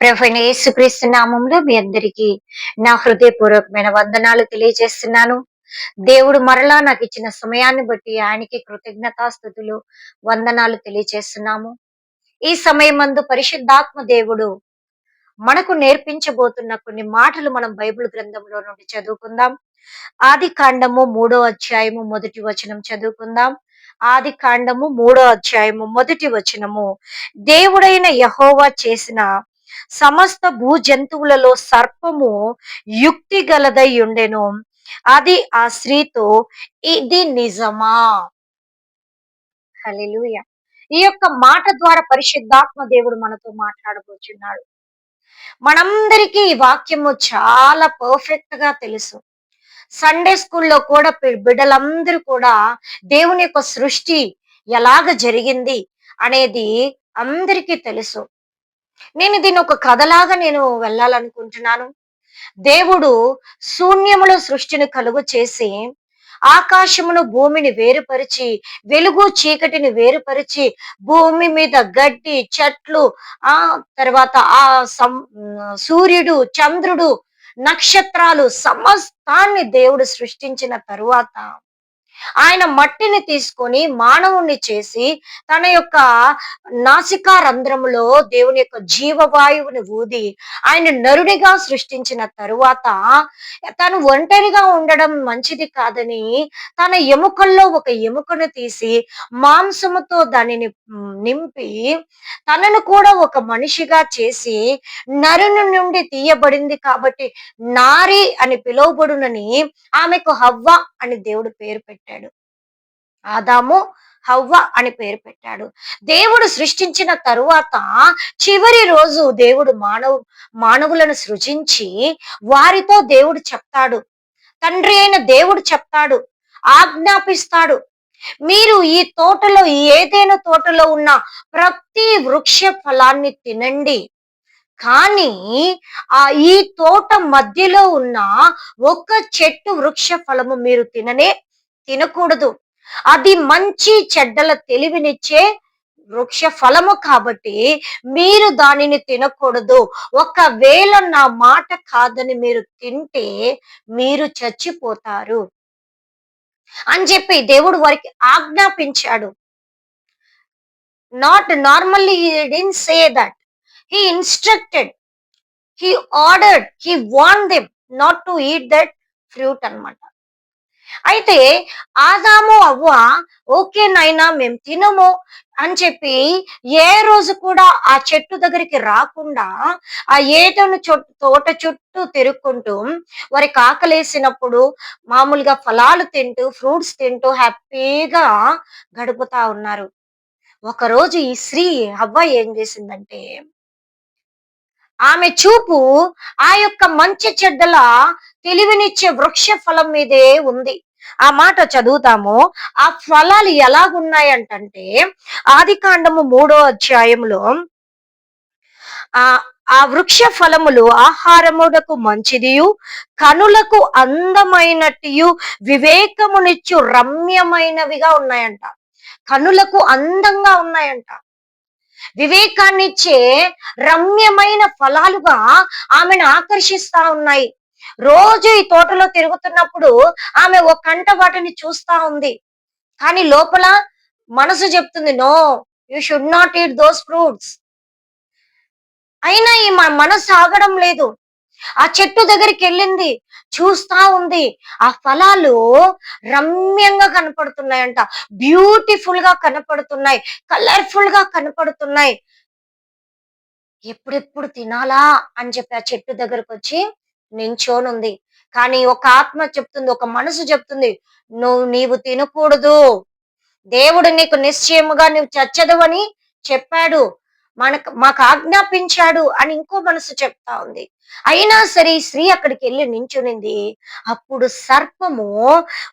ప్రభైన యేసుక్రీస్తు నామంలో మీ అందరికీ నా హృదయపూర్వకమైన వందనాలు తెలియజేస్తున్నాను. దేవుడు మరలా నాకు ఇచ్చిన సమయాన్ని బట్టి ఆయనకి కృతజ్ఞతాస్థుతులు వందనాలు తెలియజేస్తున్నాము. ఈ సమయమందు పరిశుద్ధాత్మ దేవుడు మనకు నేర్పించబోతున్న కొన్ని మాటలు మనం బైబిల్ గ్రంథంలో నుండి చదువుకుందాం. ఆది కాండము మూడో అధ్యాయము మొదటి వచనం చదువుకుందాం. ఆది కాండము మూడో అధ్యాయము మొదటి వచనము. దేవుడైన యహోవా చేసిన సమస్త భూ జంతువులలో సర్పము యుక్తి గలదై ఉండెను. అది ఆ స్త్రీతో ఇది నిజమా? హల్లెలూయా. ఈ యొక్క మాట ద్వారా పరిశుద్ధాత్మ దేవుడు మనతో మాట్లాడబోతున్నాడు మనందరికీ ఈ వాక్యము చాలా పర్ఫెక్ట్గా తెలుసు. సండే స్కూల్లో కూడా బిడ్డలందరూ కూడా దేవుని యొక్క సృష్టి ఎలాగ జరిగింది అనేది అందరికీ తెలుసు. నేను దీన్ని ఒక కథలాగా నేను వెళ్ళాలనుకుంటున్నాను. దేవుడు శూన్యములో సృష్టిని కలుగు చేసి ఆకాశమును భూమిని వేరుపరిచి వెలుగు చీకటిని వేరుపరిచి భూమి మీద గడ్డి చెట్లు ఆ తర్వాత ఆ సం సూర్యుడు చంద్రుడు నక్షత్రాలు సమస్తాన్ని దేవుడు సృష్టించిన తరువాత ఆయన మట్టిని తీసుకొని మానవుణ్ణి చేసి తన యొక్క నాసికా రంధ్రములో దేవుని యొక్క జీవవాయువుని ఊది ఆయన నరుడిగా సృష్టించిన తరువాత తను ఒంటరిగా ఉండడం మంచిది కాదని తన ఎముకల్లో ఒక ఎముకను తీసి మాంసముతో దానిని నింపి తనను కూడా ఒక మనిషిగా చేసి నరుని నుండి తీయబడింది కాబట్టి నారి అని పిలువబడునని ఆమెకు హవ్వ అని దేవుడు పేరు పెట్టాడు. ఆదాము హవ్వ అని పేరు పెట్టాడు. దేవుడు సృష్టించిన తరువాత చివరి రోజు దేవుడు మానవు మానవులను సృజించి వారితో దేవుడు చెప్తాడు. తండ్రి అయిన దేవుడు చెప్తాడు. ఆజ్ఞాపిస్తాడు. మీరు ఈ తోటలో ఏదైనా తోటలో ఉన్న ప్రతి వృక్ష ఫలాన్ని తినండి. కానీ ఆ ఈ తోట మధ్యలో ఉన్న ఒక చెట్టు వృక్ష ఫలము మీరు తిననే తినకూడదు. అది మంచి చెడ్డల తెలివినిచ్చే వృక్ష ఫలము కాబట్టి మీరు దానిని తినకూడదు. ఒకవేళ నా మాట కాదని మీరు తింటే మీరు చచ్చిపోతారు. అని చెప్పి దేవుడు వారికి ఆజ్ఞాపించాడు. Not normally didn't say that he instructed he ordered he van them not to eat that fruit అనమాట అయితే ఆదాము అవ్వ ఓకే నైనా మేము తినము అని చెప్పి ఏ రోజు కూడా ఆ చెట్టు దగ్గరికి రాకుండా ఆ ఏటను చొ- తోట చుట్టూ తిరుక్కుంటూ వారికి ఆకలేసినప్పుడు మామూలుగా ఫలాలు తింటూ ఫ్రూట్స్ తింటూ హ్యాపీగా గడుపుతా ఉన్నారు. ఒకరోజు ఈ స్త్రీ అవ్వ ఏం చేసిందంటే ఆమె చూపు ఆ యొక్క మంచి చెడ్డల తెలివినిచ్చే వృక్ష ఫలం మీదే ఉంది. ఆ మాట చదువుతాము. ఆ ఫలాలు ఎలాగున్నాయంటే ఆది కాండము మూడో అధ్యాయంలో ఆ ఆ వృక్ష ఫలములు ఆహారమునకు మంచిదియు కనులకు అందమైనట్టు వివేకమునిచ్చు రమ్యమైనవిగా ఉన్నాయంట. కనులకు అందంగా ఉన్నాయంట. వివేకాన్నిచ్చే రమ్యమైన ఫలాలుగా ఆమెను ఆకర్షిస్తా ఉన్నాయి. రోజు ఈ తోటలో తిరుగుతున్నప్పుడు ఆమె ఒక కంట వాటిని చూస్తా ఉంది. కానీ లోపల మనసు చెప్తుంది no you should not eat those fruits. అయినా ఈ మనసు ఆగడం లేదు. ఆ చెట్టు దగ్గరికి వెళ్ళింది. చూస్తా ఉంది. ఆ ఫలాలు రమ్యంగా కనపడుతున్నాయంట. బ్యూటిఫుల్గా కనపడుతున్నాయి. కలర్ఫుల్గా కనపడుతున్నాయి. ఎప్పుడెప్పుడు తినాలా అని చెప్పి ఆ చెట్టు దగ్గరకు వచ్చి నించోనుంది. కానీ ఒక ఆత్మ చెప్తుంది ఒక మనసు చెప్తుంది నువ్వు నీవు తినకూడదు. దేవుడు నీకు నిశ్చయముగా నువ్వు చచ్చదు అని చెప్పాడు. మనకు మాకు ఆజ్ఞాపించాడు అని ఇంకో మనసు చెప్తా ఉంది. అయినా సరే స్త్రీ అక్కడికి వెళ్ళి నించునింది. అప్పుడు సర్పము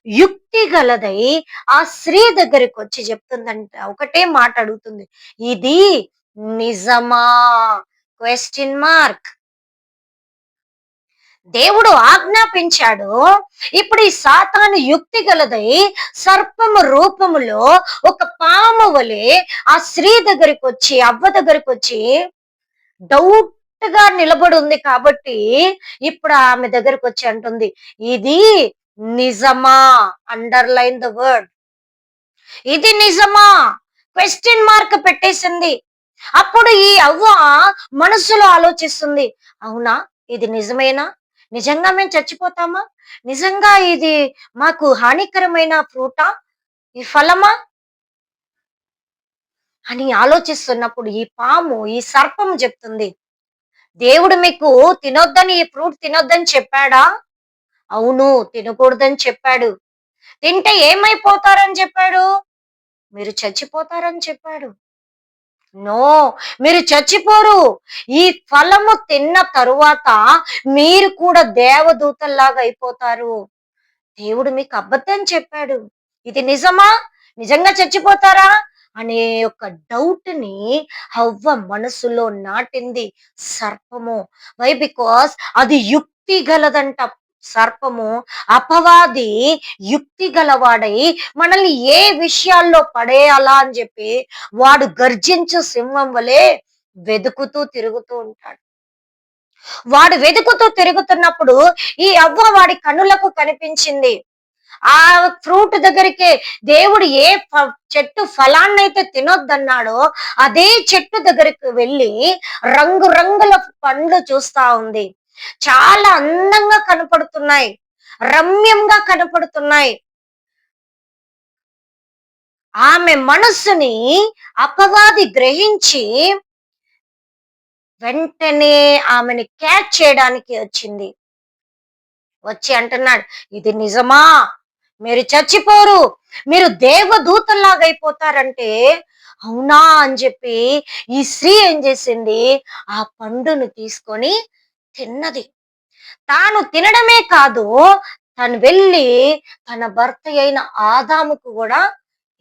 యుక్తి గలదై ఆ స్త్రీ దగ్గరికి వచ్చి చెప్తుందంట. ఒకటే మాట అడుగుతుంది. ఇది నిజమా? క్వశ్చన్ మార్క్ దేవుడు ఆజ్ఞాపించాడు. ఇప్పుడు ఈ సాతాను యుక్తి గలదై సర్పము రూపములో ఒక పాము వలె ఆ స్త్రీ దగ్గరికి వచ్చి అవ్వ దగ్గరికి వచ్చి డౌట్గా నిలబడి ఉంది కాబట్టి ఇప్పుడు ఆమె దగ్గరకు వచ్చి అంటుంది ఇది నిజమా? అండర్లైన్ ద వర్డ్ ఇది నిజమా? క్వశ్చన్ మార్క్ పెట్టేసింది. అప్పుడు ఈ అవ్వ మనసులో ఆలోచిస్తుంది అవునా? ఇది నిజమేనా? నిజంగా మేము చచ్చిపోతామా? నిజంగా ఇది మాకు హానికరమైన ఫ్రూటా? ఈ ఫలమా? అని ఆలోచిస్తున్నప్పుడు ఈ పాము ఈ సర్పం చెప్తుంది. దేవుడు మీకు తినొద్దని ఈ ఫ్రూట్ తినొద్దని చెప్పాడా? అవును తినకూడదని చెప్పాడు. తింటే ఏమైపోతారని చెప్పాడు? మీరు చచ్చిపోతారని చెప్పాడు. నో మీరు చచ్చిపోరు. ఈ ఫలము తిన్న తరువాత మీరు కూడా దేవదూతల్లాగా అయిపోతారు. దేవుడు మీకు అబద్ధం చెప్పాడు. ఇది నిజమా? నిజంగా చచ్చిపోతారా? అనే ఒక డౌట్ని హవ్వ మనసులో నాటింది సర్పము. వై బికాస్ అది యుక్తి గలదంట. సర్పము అపవాది యుక్తి గలవాడై మనల్ని ఏ విషయాల్లో పడేయాలా అని చెప్పి వాడు గర్జించు సింహం వలె వెతుకుతూ తిరుగుతూ ఉంటాడు. వాడు వెతుకుతూ తిరుగుతున్నప్పుడు ఈ అవ్వ వాడి కన్నులకు కనిపించింది. ఆ ఫ్రూట్ దగ్గరికి దేవుడు ఏ చెట్టు ఫలాన్ని అయితే తినొద్దన్నాడో అదే చెట్టు దగ్గరికి వెళ్ళి రంగురంగుల పండ్లు చూస్తా ఉంది. చాలా అందంగా కనపడుతున్నాయి. రమ్యంగా కనపడుతున్నాయి. ఆమె మనస్సుని అపవాది గ్రహించి వెంటనే ఆమెని క్యాచ్ చేయడానికి వచ్చింది. వచ్చి అంటున్నాడు ఇది నిజమా? మీరు చచ్చిపోరు. మీరు దేవదూతల్లాగైపోతారంటే అవునా? అని చెప్పి ఈ స్త్రీ ఏం చేసింది? ఆ పండును తీసుకొని తిన్నది. తాను తినడమే కాదు తను వెళ్ళి తన భర్త అయిన ఆదాముకు కూడా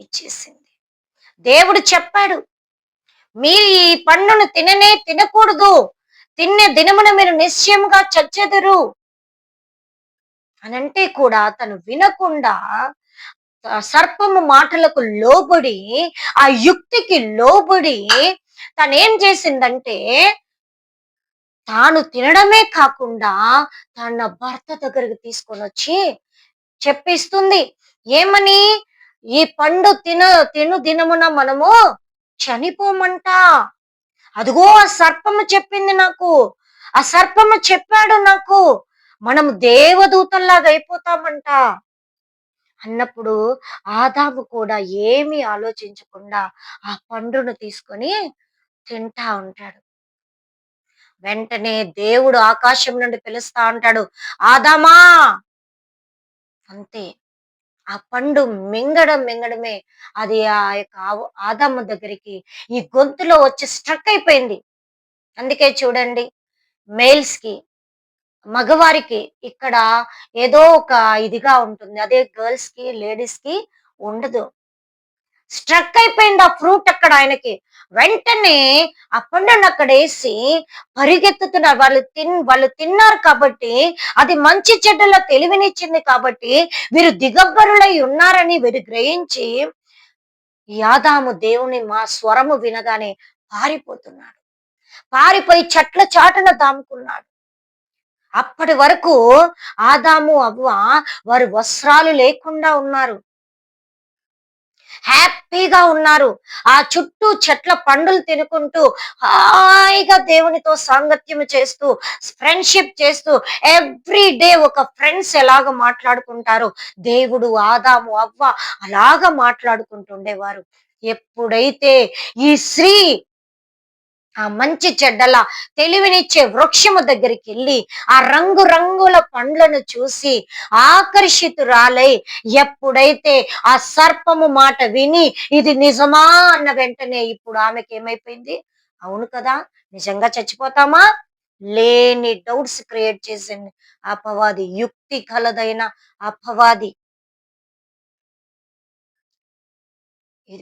ఇచ్చేసింది. దేవుడు చెప్పాడు మీరు ఈ పండును తిననే తినకూడదు. తినే దినమున మీరు నిశ్చయముగా చచ్చెదరు. అనంటే కూడా తను వినకుండా సర్పము మాటలకు లోబడి ఆ యుక్తికి లోబడి తనేం చేసిందంటే తాను తినడమే కాకుండా తన భర్త దగ్గరికి తీసుకొని వచ్చి చెప్పిస్తుంది. ఏమని? ఈ పండు తిన తిను దినమున మనము చనిపోమంట. అదిగో ఆ సర్పము చెప్పింది నాకు. ఆ సర్పము చెప్పాడు నాకు. మనం దేవదూతల్లాగా అయిపోతామంట. అన్నప్పుడు ఆదాము కూడా ఏమీ ఆలోచించకుండా ఆ పండును తీసుకొని తింటా ఉంటాడు. వెంటనే దేవుడు ఆకాశం నుండి పిలుస్తా ఉంటాడు ఆదామా! అంతే. ఆ పండు మింగడం మింగడమే. అది ఆ యొక్క ఆవు- దగ్గరికి ఈ గొంతులో వచ్చి స్ట్రక్ అయిపోయింది. అందుకే చూడండి మేల్స్కి మగవారికి ఇక్కడ ఏదో ఒక ఇదిగా ఉంటుంది. అదే గర్ల్స్కి లేడీస్కి ఉండదు. స్ట్రక్ అయిపోయింది ఆ ఫ్రూట్ అక్కడ ఆయనకి. వెంటనే ఆ పండును అక్కడ వేసి పరిగెత్తుతున్నారు. వాళ్ళు తిన్ వాళ్ళు తిన్నారు కాబట్టి అది మంచి చెడ్డల తెలివినిచ్చింది కాబట్టి వీరు దిగబ్బరులై ఉన్నారని వీరు గ్రహించి యాదాము దేవుని మా స్వరము వినగానే పారిపోతున్నాడు. పారిపోయి చెట్ల చాటున దాముకున్నాడు. అప్పటి వరకు ఆదాము అవ్వ వారి వస్త్రాలు లేకుండా ఉన్నారు. హ్యాపీగా ఉన్నారు. ఆ చుట్టూ చెట్ల పండులు తినుకుంటూ హాయిగా దేవునితో సాంగత్యం చేస్తూ ఫ్రెండ్షిప్ చేస్తూ ఎవ్రీ డే ఒక ఫ్రెండ్స్ ఎలాగ మాట్లాడుకుంటారో దేవుడు ఆదాము అవ్వ అలాగ మాట్లాడుకుంటుండేవారు. ఎప్పుడైతే ఈ స్త్రీ ఆ మంచి చెడ్డల తెలివినిచ్చే వృక్షము దగ్గరికి వెళ్ళి ఆ రంగు రంగుల పండ్లను చూసి ఆకర్షితురాలై ఎప్పుడైతే ఆ సర్పము మాట విని ఇది నిజమా అన్న వెంటనే ఇప్పుడు ఆమెకి ఏమైపోయింది? అవును కదా నిజంగా చచ్చిపోతామా? లేని డౌట్స్ క్రియేట్ చేసింది అపవాది యుక్తి కలదైన అపవాది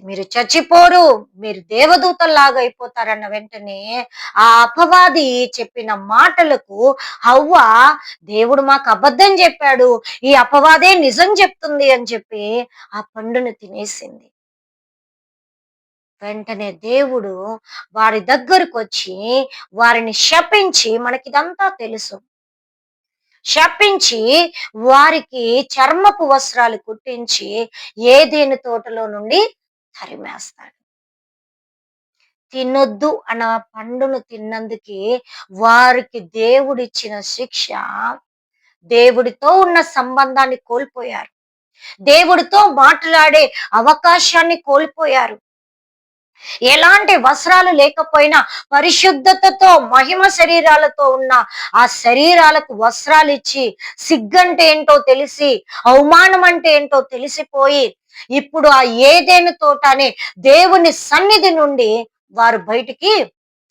మీరు చచ్చిపోరు మీరు దేవదూతల్లాగా అయిపోతారన్న వెంటనే ఆ అపవాది చెప్పిన మాటలకు హవ్వ దేవుడు మాకు అబద్ధం చెప్పాడు ఈ అపవాదే నిజం చెప్తుంది అని చెప్పి ఆ పండును తినేసింది. వెంటనే దేవుడు వారి దగ్గరకు వచ్చి వారిని శపించి మనకి ఇదంతా తెలుసు. శపించి వారికి చర్మపు వస్త్రాలు కుట్టించి ఏదేని తోటలో నుండి తరిమేస్తాడు. తినొద్దు అన్న పండును తిన్నందుకే వారికి దేవుడిచ్చిన శిక్ష దేవుడితో ఉన్న సంబంధాన్ని కోల్పోయారు. దేవుడితో మాట్లాడే అవకాశాన్ని కోల్పోయారు. ఎలాంటి వస్త్రాలు లేకపోయినా పరిశుద్ధతతో మహిమ శరీరాలతో ఉన్న ఆ శరీరాలకు వస్త్రాలు ఇచ్చి సిగ్గంటే ఏంటో తెలిసి అవమానం అంటే ఏంటో తెలిసిపోయి ఇప్పుడు ఆ ఏదేను తోటని దేవుని సన్నిధి నుండి వారు బయటికి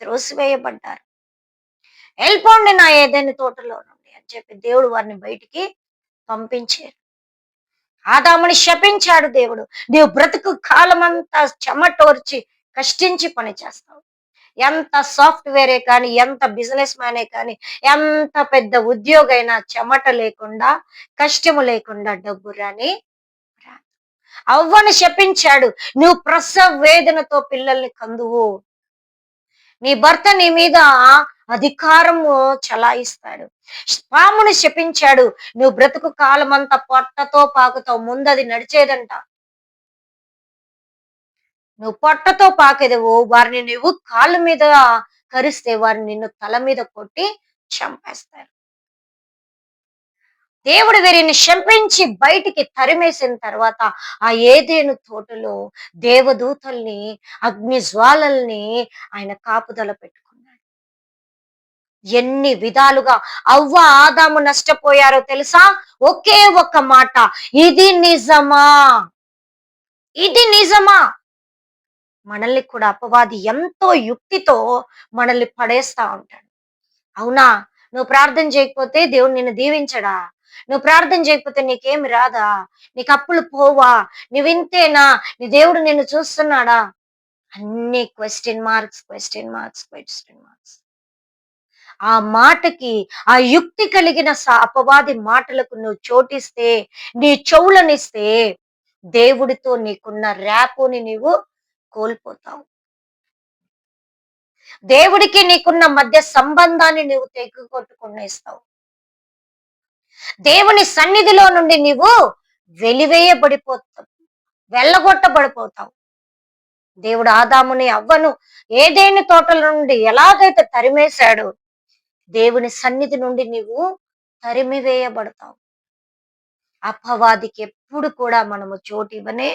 త్రోసివేయబడ్డారు. వెళ్ళిపోండి నా ఏదైనా తోటలో నుండి అని చెప్పి దేవుడు వారిని బయటికి పంపించారు. ఆదాముని శపించాడు దేవుడు. నీవు బ్రతుకు కాలమంతా చెమటోర్చి కష్టించి పని చేస్తావు. ఎంత సాఫ్ట్వేరే కానీ ఎంత బిజినెస్ మ్యానే కానీ ఎంత పెద్ద ఉద్యోగైనా చెమట లేకుండా కష్టము లేకుండా డబ్బు రాని అవ్వను శపించాడు నువ్వు ప్రసవ వేదనతో పిల్లల్ని కందువు. నీ భర్త నీ మీద అధికారము చలాయిస్తాడు. పామును శపించాడు నువ్వు బ్రతుకు కాలమంతా పొట్టతో పాకుతావు ముందది నడిచేదంట. నువ్వు పొట్టతో పాకెదవు వారిని నువ్వు కాళ్ళ మీద కరిస్తే వారిని నిన్ను తల మీద కొట్టి చంపేస్తారు. దేవుడు వీరిని శంపించి బయటికి తరిమేసిన తర్వాత ఆ ఏదేను తోటలో దేవదూతల్ని అగ్ని జ్వాలల్ని ఆయన కాపుదల పెట్టుకున్నాడు. ఎన్ని విధాలుగా అవ్వ ఆదాము నష్టపోయారో తెలుసా? ఒకే ఒక్క మాట ఇది నిజమా? ఇది నిజమా? మనల్ని కూడా అపవాది ఎంతో యుక్తితో మనల్ని పడేస్తా ఉంటాడు. అవునా? నువ్వు ప్రార్థన చేయకపోతే దేవుడు నిన్ను దీవించడా? నువ్వు ప్రార్థన చేయకపోతే నీకేమి రాదా? నీకు అప్పులు పోవా? నువ్వింతేనా నీ దేవుడు నిన్ను చూస్తున్నాడా? అన్ని question marks question marks question marks ఆ మాటకి ఆ యుక్తి కలిగిన అపవాది మాటలకు నువ్వు చోటిస్తే నీ చెవులనిస్తే దేవుడితో నీకున్న ర్యాపుని నీవు కోల్పోతావు. దేవుడికి నీకున్న మధ్య సంబంధాన్ని నువ్వు తెగుకొట్టుకునేస్తావు దేవుని సన్నిధిలో నుండి నీవు వెలివేయబడిపోతావు. వెళ్ళగొట్టబడిపోతావు. దేవుడు ఆదాముని అవ్వను ఏదేని తోటల నుండి ఎలాగైతే తరిమేశాడు దేవుని సన్నిధి నుండి నీవు తరిమివేయబడతావు. అపవాదికి ఎప్పుడు కూడా మనము చోటు ఇవ్వనే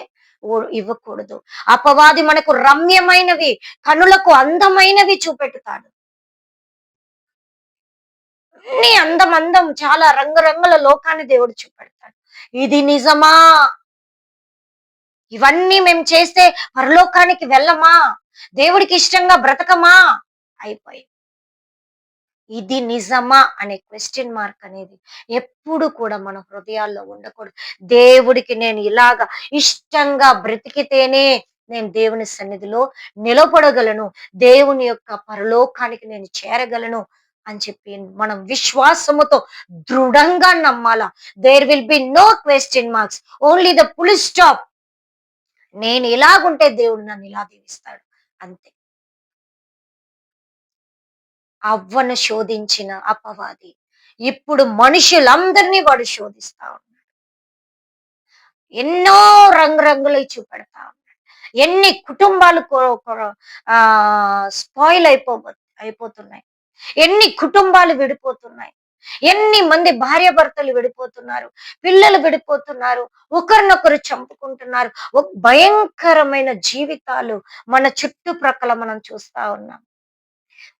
ఇవ్వకూడదు. అపవాది మనకు రమ్యమైనవి కనులకు అందమైనవి చూపెట్టుతాడు. అన్ని అందం అందం చాలా రంగురంగుల లోకాన్ని దేవుడు చూపెడతాడు. ఇది నిజమా? ఇవన్నీ మేము చేస్తే పరలోకానికి వెళ్ళమా? దేవుడికి ఇష్టంగా బ్రతకమా? అయిపోయింది. ఇది నిజమా అనే క్వశ్చన్ మార్క్ అనేది ఎప్పుడు కూడా మన హృదయాల్లో ఉండకూడదు. దేవుడికి నేను ఇలాగా ఇష్టంగా బ్రతికితేనే నేను దేవుని సన్నిధిలో నిలబడగలను దేవుని యొక్క పరలోకానికి నేను చేరగలను అని చెప్పి మనం విశ్వాసముతో దృఢంగా నమ్మాలా. There will be no question marks only the full stop నేను ఇలాగుంటే దేవుడు నన్ను ఇలా దీవిస్తాడు. అంతే. అవ్వను శోధించిన అపవాది. ఇప్పుడు మనుషులందరినీ వాడు శోధిస్తా ఉన్నాడు. ఎన్నో రంగురంగులు చూపెడతా ఉన్నాడు. ఎన్ని కుటుంబాలు స్పాయిల్ అయిపో అయిపోతున్నాయి. ఎన్ని కుటుంబాలు విడిపోతున్నాయి. ఎన్ని మంది భార్య భర్తలు విడిపోతున్నారు. పిల్లలు విడిపోతున్నారు. ఒకరినొకరు చంపుకుంటున్నారు. భయంకరమైన జీవితాలు మన చుట్టుప్రక్కల మనం చూస్తా ఉన్నాం.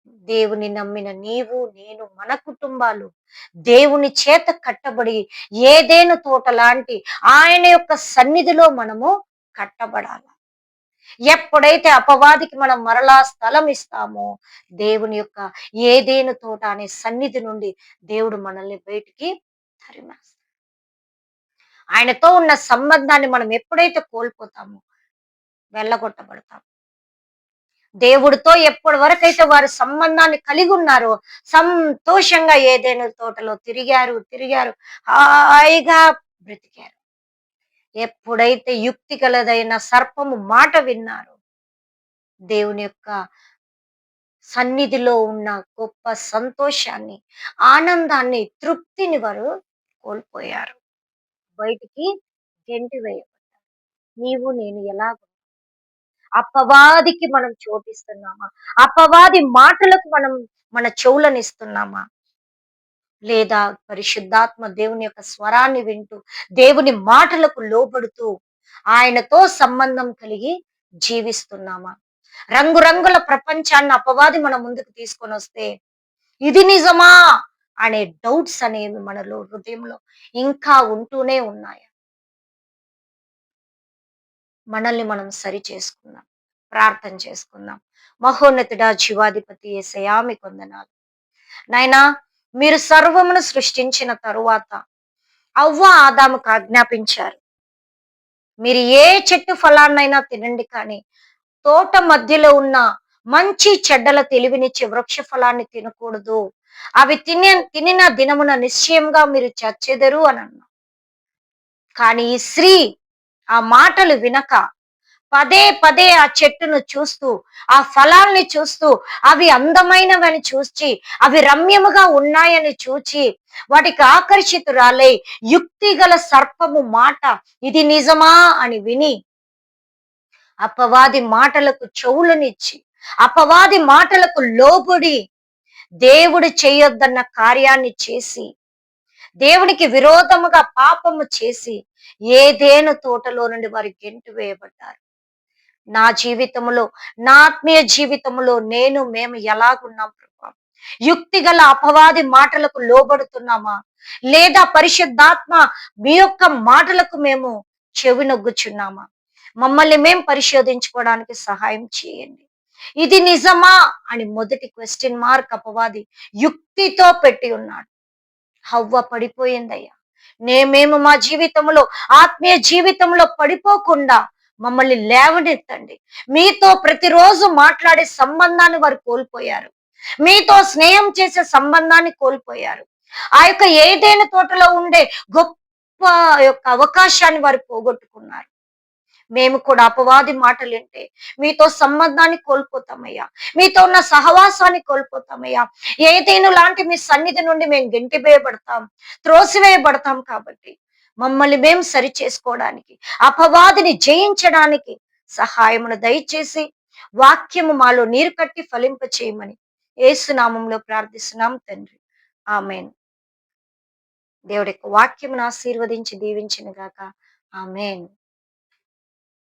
దేవుని నమ్మిన నీవు నేను మన కుటుంబాలు. దేవుని చేత కట్టబడి ఏదేను తోట లాంటి ఆయన యొక్క సన్నిధిలో మనము కట్టబడాలి. ఎప్పుడైతే అపవాదికి మనం మరలా స్థలం ఇస్తామో దేవుని యొక్క ఏదేను తోట అనే సన్నిధి నుండి దేవుడు మనల్ని బయటికి తరిమేస్తాడు. ఆయనతో ఉన్న సంబంధాన్ని మనం ఎప్పుడైతే కోల్పోతామో వెళ్ళగొట్టబడతాము దేవుడితో ఎప్పటి వరకైతే వారు సంబంధాన్ని కలిగి ఉన్నారో సంతోషంగా ఏదైనా తోటలో తిరిగారు తిరిగారు హాయిగా బ్రతికారు. ఎప్పుడైతే యుక్తి కలదైన సర్పము మాట విన్నారు దేవుని యొక్క సన్నిధిలో ఉన్న గొప్ప సంతోషాన్ని ఆనందాన్ని తృప్తిని వారు కోల్పోయారు. బయటికి గెంటి వేయబడ్డారు. నీవు నేను ఎలా అపవాదికి మనం చోటిస్తున్నామా? అపవాది మాటలకు మనం మన చెవులను ఇస్తున్నామా లేదా పరిశుద్ధాత్మ దేవుని యొక్క స్వరాన్ని వింటూ దేవుని మాటలకు లోబడుతూ ఆయనతో సంబంధం కలిగి జీవిస్తున్నామా? రంగురంగుల ప్రపంచాన్ని అపవాది మన ముందుకు తీసుకొని వస్తే ఇది నిజమా? అనే డౌట్స్ అనేవి మనలో హృదయంలో ఇంకా ఉంటూనే ఉన్నాయి. మనల్ని మనం సరి చేసుకుందాం. ప్రార్థన చేసుకుందాం. మహోన్నతుడా జీవాధిపతి ఏసయామి కొందనాలు నాయనా మీరు సర్వమును సృష్టించిన తరువాత అవ్వ ఆదాముకు ఆజ్ఞాపించారు. మీరు ఏ చెట్టు ఫలాన్నైనా తినండి కానీ తోట మధ్యలో ఉన్న మంచి చెడ్డల తెలివినిచ్చే వృక్ష ఫలాన్ని తినకూడదు. అవి తినే తినిన దినమున నిశ్చయంగా మీరు చచ్చెదరు అని అన్నా. కానీ ఈ స్త్రీ ఆ మాటలు వినక పదే పదే ఆ చెట్టును చూస్తూ ఆ ఫలాల్ని చూస్తూ అవి అందమైనవని చూచి అవి రమ్యముగా ఉన్నాయని చూచి వాటికి ఆకర్షితురాలై యుక్తి గల సర్పము మాట ఇది నిజమా అని విని అపవాది మాటలకు చెవులనిచ్చి అపవాది మాటలకు లోబడి దేవుడు చేయొద్దన్న కార్యాన్ని చేసి దేవునికి విరోధముగా పాపము చేసి ఏదేను తోటలో నుండి వారి గెంటు వేయబడ్డారు? నా జీవితంలో నా ఆత్మీయ జీవితంలో నేను మేము ఎలాగున్నాం ప్రభా? యుక్తి గల అపవాది మాటలకు లోబడుతున్నామా? లేదా పరిశుద్ధాత్మ మీ యొక్క మాటలకు మేము చెవి నొగ్గుచున్నామా? మమ్మల్ని మేము పరిశోధించుకోవడానికి సహాయం చేయండి. ఇది నిజమా? అని మొదటి క్వశ్చన్ మార్క్ అపవాది యుక్తితో పెట్టి ఉన్నాడు. హవ్వ పడిపోయిందయ్యా. నేమేము మా జీవితంలో ఆత్మీయ జీవితంలో పడిపోకుండా మమ్మల్ని లేవనెత్తండి. మీతో ప్రతిరోజు మాట్లాడే సంబంధాన్ని వారు కోల్పోయారు. మీతో స్నేహం చేసే సంబంధాన్ని కోల్పోయారు. ఆ యొక్క ఏదైనా తోటలో ఉండే గొప్ప యొక్క అవకాశాన్ని వారు పోగొట్టుకున్నారు. మేము కూడా అపవాది మాటలు వింటే మీతో సంబంధాన్ని కోల్పోతామయ్యా. మీతో ఉన్న సహవాసాన్ని కోల్పోతామయ్యా. ఏదైనా లాంటి మీ సన్నిధి నుండి మేము గెంటివేయబడతాం త్రోసివేయబడతాం కాబట్టి మమ్మల్ని మేము సరి చేసుకోవడానికి అపవాదిని జయించడానికి సహాయమును దయచేసి వాక్యము మాలో నీరు కట్టి ఫలింప చేయమని ఏసునామంలో ప్రార్థిస్తున్నాం తండ్రి. ఆమెన్. దేవుడి యొక్క వాక్యమును ఆశీర్వదించి దీవించిన గాక. ఆమెన్.